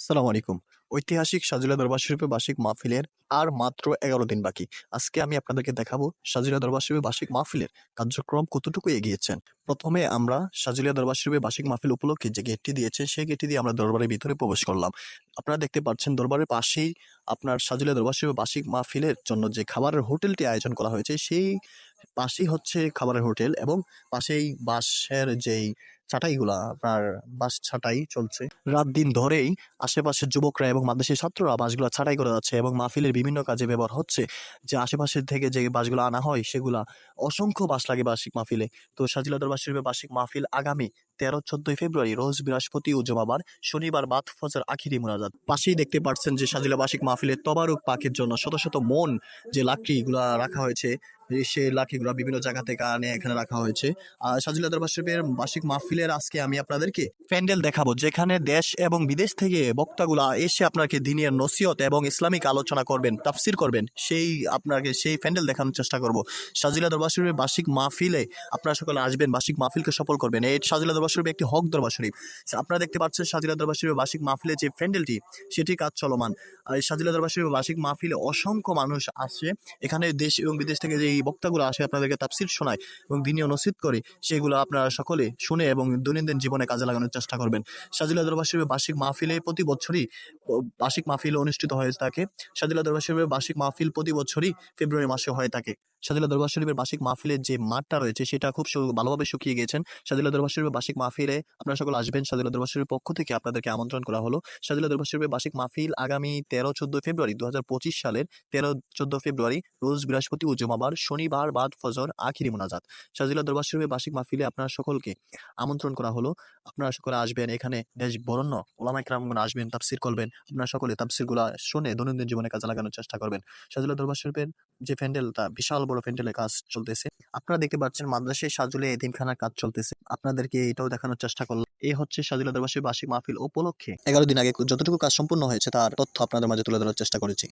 আসসালামু আলাইকুম। ঐতিহাসিক সাজিলা দরবার শরীফে বার্ষিক মাহফিলের আর মাত্র এগারো দিন বাকি। আজকে আমি আপনাদেরকে দেখাবো সাজিলা দরবার শরীফে বার্ষিক মাহফিলের কার্যক্রম কতটুকু এগিয়েছেন প্রথমে আমরা সাজিলা দরবার শরীফে বার্ষিক মাহফিল উপলক্ষে যে গেটটি দিয়েছে, সেই গেটটি দিয়ে আমরা দরবারের ভিতরে প্রবেশ করলাম। আপনারা দেখতে পাচ্ছেন দরবারের পাশেই আপনার সাজিলা দরবার শরীফে বার্ষিক মাহফিলের জন্য যে খাবারের হোটেলটি আয়োজন করা হয়েছে, সেই পাশেই হচ্ছে খাবারের হোটেল এবং পাশেই বাঁশের যেই ছাটাইগুলা আপনার বাঁশ ছাটাই চলছে। রাত দিন ধরেই আশেপাশের যুবকরা এবং মাদ্রাসের ছাত্ররা বাসগুলো ছাটাই করে যাচ্ছে এবং মাহফিলের বিভিন্ন কাজে ব্যবহার হচ্ছে। যে আশেপাশের থেকে যে বাসগুলো আনা হয়, সেগুলা অসংখ্য বাস লাগে বার্ষিক মাহফিলে। তো সাজিলা দরবার শরীফের বার্ষিক মাহফিল আগামী তেরো চোদ্দই ফেব্রুয়ারি, রোজ বৃহস্পতি ও জমাবার, শনিবার বাদ ফজর আখিরি মোনাজাত। পাশেই দেখতে পাচ্ছেন যে সাজিলা বার্ষিক মাহফিলের তবারুক পাকের জন্য শত শত মন যে লাকড়িগুলা রাখা হয়েছে সেই লাঠিগুলো বিভিন্ন জায়গা থেকে আনে এখানে রাখা হয়েছে। আর সাজিলা দরবার শরীফের বার্ষিক মাহফিলের আজকে আমি আপনাদেরকে প্যান্ডেল দেখাবো, যেখানে দেশ এবং বিদেশ থেকে বক্তাগুলা এসে আপনাকে দিনের নসিহত এবং ইসলামিক আলোচনা করবেন, তাফসির করবেন, সেই আপনাকে সেই প্যান্ডেল দেখানোর চেষ্টা করব। সাজিলা দরবার শরীফের বার্ষিক মাহফিলে আপনারা সকলে আসবেন, বার্ষিক মাহফিলকে সফল করবেন। এই সাজিলা দরবার শরীফ একটি হক দরবার শরীফ। আপনারা দেখতে পাচ্ছেন সাজিলা দরবার শরীফের বার্ষিক মাহফিলে যে প্যান্ডেলটি, সেটি কাজ চলমান। আর সাজিলা দরবার শরীফের বার্ষিক মাহফিলে অসংখ্য মানুষ আসে। এখানে দেশ এবং বিদেশ থেকে যে এই বক্তাগুলো আসে আপনাদেরকে তাফসির শোনায় এবং দিনীয় নসিদ করে, সেগুলো আপনারা সকলে শুনে এবং দৈনন্দিন জীবনে কাজে লাগানোর চেষ্টা করবেন। সাজিলা দরবার শরীফের বার্ষিক মাহফিলে প্রতি বছরই বার্ষিক মাহফিল অনুষ্ঠিত হয়ে থাকে। সাজিলা দরবার শরীফের বার্ষিক মাহফিল প্রতি বছরই ফেব্রুয়ারি মাসে হয়ে থাকে। সাজিলা দরবার শরীফের বার্ষিক মাহফিলের যে মাঠটা রয়েছে, সেটা খুব ভালোভাবে শুকিয়ে গিয়েছেন। সাজিলা দরবার শরীফের বার্ষিক মাহফিলে আপনারা সকল আসবেন। সাজিলা দরবার শরীফের পক্ষ থেকে আপনাদেরকে আমন্ত্রণ করা হলো। সাজিলা দরবার শরীফের বার্ষিক মাহফিল আগামী তেরো, চোদ্দ ফেব্রুয়ারি দু হাজার পঁচিশ সালের তেরো, চোদ্দ ফেব্রুয়ারি, রোজ বৃহস্পতি ও জুমাবার শনিবার বাদ ফজর আখিরি মোনাজাত। সাজিলা দরবার শরীফের বার্ষিক মাহফিলে আপনারা সকলকে আমন্ত্রণ করা হলো। আপনারা সকলে আসবেন, এখানে দেশ বরণ্য ওলামাই ক্রামগুন আসবেন, তাফসির করবেন। আপনারা সকলে তাফসিরগুলা শুনে দৈনন্দিন জীবনে কাজে লাগানোর চেষ্টা করবেন। সাজিলা দরবার শরীফের যে প্যান্ডেলটা বিশাল বড় প্যান্ডেলের কাজ চলতেছে। আপনারা দেখতে পাচ্ছেন মাদ্রাসায় সাজুলে এতিমখানার কাজ চলতেছে। আপনাদেরকে এটাও দেখানোর চেষ্টা করলাম। এই হচ্ছে সাজিলা শরীফ বার্ষিক মাহফিল। উপলক্ষে এগারো দিন আগে যতটুকু কাজ সম্পূর্ণ হয়েছে, তার তথ্য আপনাদের মাঝে তুলে ধরার চেষ্টা করেছি।